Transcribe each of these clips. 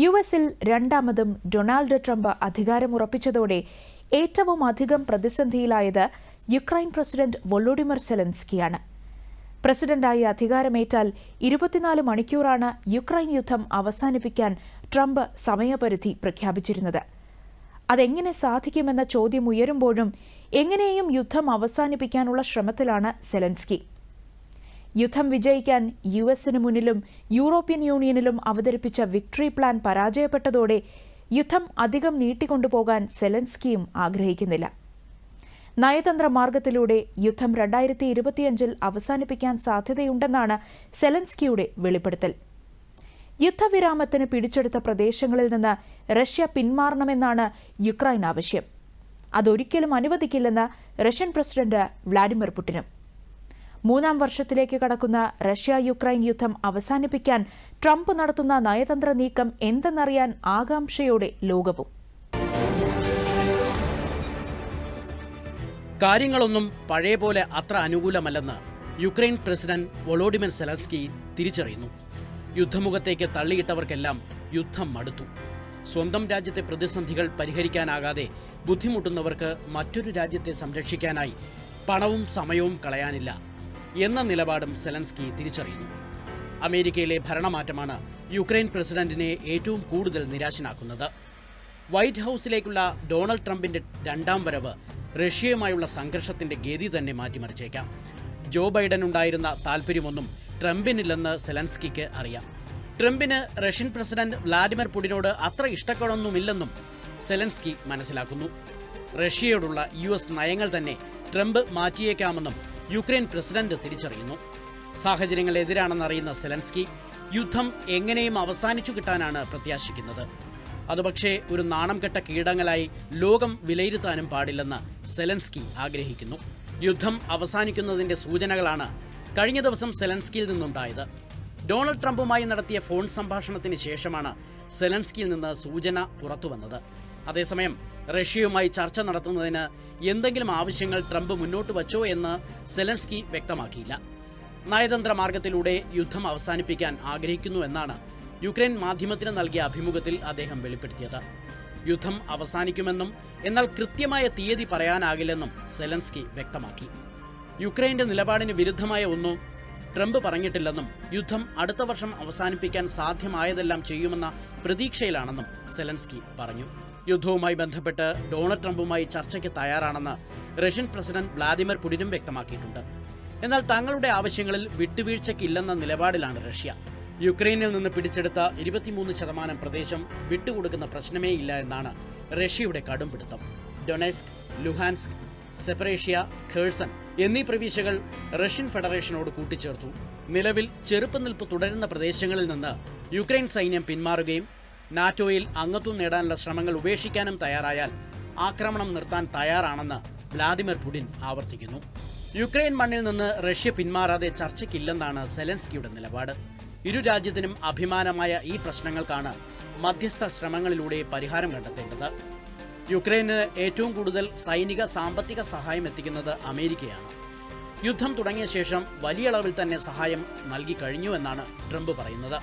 U എസിൽ രണ്ടാമതും Donald Trump അധികാരമുറപ്പിച്ചതോടെ ഏറ്റവും അധികം പ്രതിസന്ധിയിലായത് യുക്രൈൻ പ്രസിഡന്റ് വൊളോഡിമർ സെലൻസ്കിയാണ്. പ്രസിഡന്റായി അധികാരമേറ്റാൽ ഇരുപത്തിനാല് മണിക്കൂറാണ് യുക്രൈൻ യുദ്ധം അവസാനിപ്പിക്കാൻ ട്രംപ് സമയപരിധി പ്രഖ്യാപിച്ചിരുന്നത്. അതെങ്ങനെ സാധിക്കുമെന്ന ചോദ്യം ഉയരുമ്പോഴും എങ്ങനെയും യുദ്ധം അവസാനിപ്പിക്കാനുള്ള ശ്രമത്തിലാണ് സെലൻസ്കി. യുദ്ധം വിജയിക്കാൻ യു എസിന് മുന്നിലും യൂറോപ്യൻ യൂണിയനിലും അവതരിപ്പിച്ച വിക്ടറി പ്ലാൻ പരാജയപ്പെട്ടതോടെ യുദ്ധം അധികം നീട്ടിക്കൊണ്ടുപോകാൻ സെലൻസ്കിയും ആഗ്രഹിക്കുന്നില്ല. നയതന്ത്ര മാർഗത്തിലൂടെ യുദ്ധം രണ്ടായിരത്തി ഇരുപത്തിയഞ്ചിൽ അവസാനിപ്പിക്കാൻ സാധ്യതയുണ്ടെന്നാണ് സെലൻസ്കിയുടെ വെളിപ്പെടുത്തൽ. യുദ്ധവിരാമത്തിന് പിടിച്ചെടുത്ത പ്രദേശങ്ങളിൽ നിന്ന് റഷ്യ പിന്മാറണമെന്നാണ് യുക്രൈൻ ആവശ്യം. അതൊരിക്കലും അനുവദിക്കില്ലെന്ന് റഷ്യൻ പ്രസിഡന്റ് വ്ളാഡിമിർ പുടിനും. മൂന്നാം വർഷത്തിലേക്ക് കടക്കുന്ന റഷ്യ യുക്രൈൻ യുദ്ധം അവസാനിപ്പിക്കാൻ ട്രംപ് നടത്തുന്ന നയതന്ത്ര നീക്കം എന്തെന്നറിയാൻ ആകാംക്ഷയോടെ ലോകവും. കാര്യങ്ങളൊന്നും പഴയ പോലെ അത്ര അനുകൂലമല്ലെന്ന് യുക്രൈൻ പ്രസിഡന്റ് വൊളോഡിമിർ സെലൻസ്കി തിരിച്ചറിയുന്നു. യുദ്ധമുഖത്തേക്ക് തള്ളിയിട്ടവർക്കെല്ലാം യുദ്ധം മടുത്തു. സ്വന്തം രാജ്യത്തെ പ്രതിസന്ധികൾ പരിഹരിക്കാനാകാതെ ബുദ്ധിമുട്ടുന്നവർക്ക് മറ്റൊരു രാജ്യത്തെ സംരക്ഷിക്കാനായി പണവും സമയവും കളയാനില്ല. എന്ന നിലപാടും സെലൻസ്കി തിരിച്ചറിയുന്നു. അമേരിക്കയിലെ ഭരണമാറ്റമാണ് യുക്രൈൻ പ്രസിഡന്റിനെ ഏറ്റവും കൂടുതൽ നിരാശനാക്കുന്നത്. വൈറ്റ് ഹൌസിലേക്കുള്ള ഡൊണാൾഡ് ട്രംപിന്റെ രണ്ടാം വരവ് റഷ്യയുമായുള്ള സംഘർഷത്തിന്റെ ഗതി തന്നെ മാറ്റിമറിച്ചേക്കാം. ജോ ബൈഡൻ ഉണ്ടായിരുന്ന താല്പര്യമൊന്നും ട്രംപിനില്ലെന്ന് സെലൻസ്കിക്ക് അറിയാം. ട്രംപിന് റഷ്യൻ പ്രസിഡന്റ് വ്ളാഡിമിർ പുടിനോട് അത്ര ഇഷ്ടക്കേടൊന്നുമില്ലെന്നും സെലൻസ്കി മനസ്സിലാക്കുന്നു. റഷ്യയോടുള്ള യു എസ് നയങ്ങൾ തന്നെ ട്രംപ് മാറ്റിയേക്കാമെന്നും യുക്രൈൻ പ്രസിഡന്റ് തിരിച്ചറിയുന്നു. സാഹചര്യങ്ങൾ എതിരാണെന്നറിയുന്ന സെലൻസ്കി യുദ്ധം എങ്ങനെയും അവസാനിച്ചു കിട്ടാനാണ് പ്രത്യാശിക്കുന്നത്. അതുപക്ഷേ ഒരു നാണം കെട്ട കീടങ്ങളായി ലോകം വിലയിരുത്താനും പാടില്ലെന്ന് സെലൻസ്കി ആഗ്രഹിക്കുന്നു. യുദ്ധം അവസാനിക്കുന്നതിന്റെ സൂചനകളാണ് കഴിഞ്ഞ ദിവസം സെലൻസ്കിയിൽ നിന്നുണ്ടായത്. ഡൊണാൾഡ് ട്രംപുമായി നടത്തിയ ഫോൺ സംഭാഷണത്തിന് ശേഷമാണ് സെലൻസ്കിയിൽ നിന്ന് സൂചന പുറത്തുവന്നത്. അതേസമയം റഷ്യയുമായി ചർച്ച നടത്തുന്നതിന് എന്തെങ്കിലും ആവശ്യങ്ങൾ ട്രംപ് മുന്നോട്ട് വച്ചോ എന്ന് സെലൻസ്കി വ്യക്തമാക്കിയില്ല. നയതന്ത്ര മാർഗത്തിലൂടെ യുദ്ധം അവസാനിപ്പിക്കാൻ ആഗ്രഹിക്കുന്നുവെന്നാണ് യുക്രൈൻ മാധ്യമത്തിന് നൽകിയ അഭിമുഖത്തിൽ അദ്ദേഹം വെളിപ്പെടുത്തിയത്. യുദ്ധം അവസാനിക്കുമെന്നും എന്നാൽ കൃത്യമായ തീയതി പറയാനാകില്ലെന്നും സെലൻസ്കി വ്യക്തമാക്കി. യുക്രൈന്റെ നിലപാടിന് വിരുദ്ധമായ ഒന്നും ട്രംപ് പറഞ്ഞിട്ടില്ലെന്നും യുദ്ധം അടുത്ത വർഷം അവസാനിപ്പിക്കാൻ സാധ്യമായതെല്ലാം ചെയ്യുമെന്ന പ്രതീക്ഷയിലാണെന്നും സെലൻസ്കി പറഞ്ഞു. യുദ്ധവുമായി ബന്ധപ്പെട്ട് ഡൊണാൾഡ് ട്രംപുമായി ചർച്ചയ്ക്ക് തയ്യാറാണെന്ന് റഷ്യൻ പ്രസിഡന്റ് വ്ളാദിമിർ പുടിനും വ്യക്തമാക്കിയിട്ടുണ്ട്. എന്നാൽ തങ്ങളുടെ ആവശ്യങ്ങളിൽ വിട്ടുവീഴ്ചയ്ക്കില്ലെന്ന നിലപാടിലാണ് റഷ്യ. യുക്രൈനിൽ നിന്ന് പിടിച്ചെടുത്ത ഇരുപത്തിമൂന്ന് ശതമാനം പ്രദേശം വിട്ടുകൊടുക്കുന്ന പ്രശ്നമേ ഇല്ല എന്നാണ് റഷ്യയുടെ കടുംപിടുത്തം. ഡൊനെസ്ക് ലുഹാൻസ്ക് സെപ്പറേഷ്യ ഖേഴ്സൺ എന്നീ പ്രവിശ്യകൾ റഷ്യൻ ഫെഡറേഷനോട് കൂട്ടിച്ചേർത്തു. നിലവിൽ ചെറുപ്പനിൽപ്പ് തുടരുന്ന പ്രദേശങ്ങളിൽ നിന്ന് യുക്രൈൻ സൈന്യം പിന്മാറുകയും നാറ്റോയിൽ അംഗത്വം നേടാനുള്ള ശ്രമങ്ങൾ ഉപേക്ഷിക്കാനും തയ്യാറായാൽ ആക്രമണം നിർത്താൻ തയ്യാറാണെന്ന് വ്ലാദിമിർ പുടിൻ ആവർത്തിക്കുന്നു. യുക്രൈൻ മണ്ണിൽ നിന്ന് റഷ്യ പിന്മാറാതെ ചർച്ചയ്ക്കില്ലെന്നാണ് സെലൻസ്കിയുടെ നിലപാട്. ഇരു രാജ്യത്തിനും അഭിമാനമായ ഈ പ്രശ്നങ്ങൾക്കാണ് മധ്യസ്ഥ ശ്രമങ്ങളിലൂടെ പരിഹാരം കണ്ടെത്തേണ്ടത്. യുക്രൈന് ഏറ്റവും കൂടുതൽ സൈനിക സാമ്പത്തിക സഹായം എത്തിക്കുന്നത് അമേരിക്കയാണ്. യുദ്ധം തുടങ്ങിയ ശേഷം വലിയ അളവിൽ തന്നെ സഹായം നൽകി കഴിഞ്ഞുവെന്നാണ് ട്രംപ് പറയുന്നത്.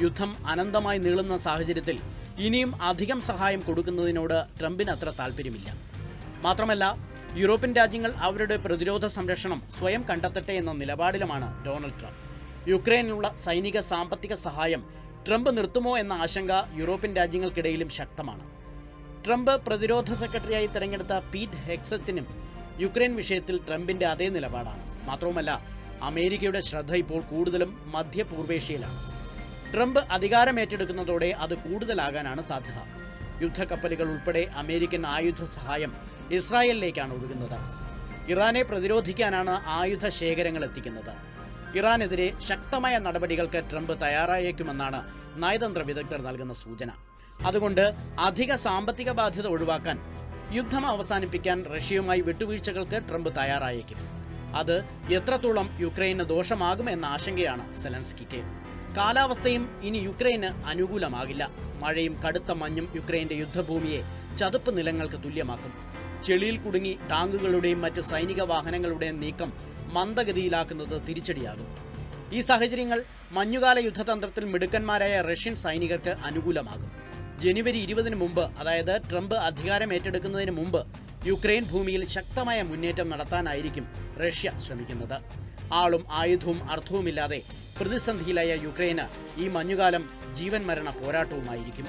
യുദ്ധം അനന്തമായി നീളുന്ന സാഹചര്യത്തിൽ ഇനിയും അധികം സഹായം കൊടുക്കുന്നതിനോട് ട്രംപിന് അത്ര താല്പര്യമില്ല മാത്രമല്ല യൂറോപ്യൻ രാജ്യങ്ങൾ അവരുടെ പ്രതിരോധ സംരക്ഷണം സ്വയം കണ്ടെത്തട്ടെ എന്ന നിലപാടിലുമാണ് ഡൊണാൾഡ് ട്രംപ്. യുക്രൈനിലുള്ള സൈനിക സാമ്പത്തിക സഹായം ട്രംപ് നിർത്തുമോ എന്ന ആശങ്ക യൂറോപ്യൻ രാജ്യങ്ങൾക്കിടയിലും ശക്തമാണ്. ട്രംപ് പ്രതിരോധ സെക്രട്ടറിയായി തെരഞ്ഞെടുത്ത പീറ്റ് ഹെക്സത്തിനും യുക്രൈൻ വിഷയത്തിൽ ട്രംപിന്റെ അതേ നിലപാടാണ്. മാത്രവുമല്ല അമേരിക്കയുടെ ശ്രദ്ധ ഇപ്പോൾ കൂടുതലും മധ്യപൂർവേഷ്യയിലാണ്. ട്രംപ് അധികാരമേറ്റെടുക്കുന്നതോടെ അത് കൂടുതലാകാനാണ് സാധ്യത. യുദ്ധക്കപ്പലുകൾ ഉൾപ്പെടെ അമേരിക്കൻ ആയുധ സഹായം ഇസ്രായേലിലേക്കാണ് ഒഴുകുന്നത്. ഇറാനെ പ്രതിരോധിക്കാനാണ് ആയുധ ശേഖരങ്ങൾ എത്തിക്കുന്നത്. ഇറാനെതിരെ ശക്തമായ നടപടികൾക്ക് ട്രംപ് തയ്യാറായേക്കുമെന്നാണ് നയതന്ത്ര വിദഗ്ധർ നൽകുന്ന സൂചന. അതുകൊണ്ട് അധിക സാമ്പത്തിക ബാധ്യത ഒഴിവാക്കാൻ യുദ്ധം അവസാനിപ്പിക്കാൻ റഷ്യയുമായി വിട്ടുവീഴ്ചകൾക്ക് ട്രംപ് തയ്യാറായേക്കും. അത് എത്രത്തോളം യുക്രൈന് ദോഷമാകുമെന്ന ആശങ്കയാണ് സെലൻസ്കിക്ക്. കാലാവസ്ഥയും ഇനി യുക്രൈന് അനുകൂലമാകില്ല. മഴയും കടുത്ത മഞ്ഞും യുക്രൈന്റെ യുദ്ധഭൂമിയെ ചതുപ്പ് നിലങ്ങൾക്ക് തുല്യമാക്കും. ചെളിയിൽ കുടുങ്ങി ടാങ്കുകളുടെയും മറ്റ് സൈനിക വാഹനങ്ങളുടെയും നീക്കം മന്ദഗതിയിലാക്കുന്നത് തിരിച്ചടിയാകും. ഈ സാഹചര്യങ്ങൾ മഞ്ഞുകാല യുദ്ധതന്ത്രത്തിൽ മിടുക്കന്മാരായ റഷ്യൻ സൈനികർക്ക് അനുകൂലമാകും. ജനുവരി ഇരുപതിന് മുമ്പ് അതായത് ട്രംപ് അധികാരം ഏറ്റെടുക്കുന്നതിന് മുമ്പ് യുക്രൈൻ ഭൂമിയിൽ ശക്തമായ മുന്നേറ്റം നടത്താനായിരിക്കും റഷ്യ ശ്രമിക്കുന്നത്. ആളും ആയുധവും അർത്ഥവുമില്ലാതെ പ്രതിസന്ധിയിലായ യുക്രൈന് ഈ മഞ്ഞുകാലം ജീവൻ മരണ പോരാട്ടവുമായിരിക്കും.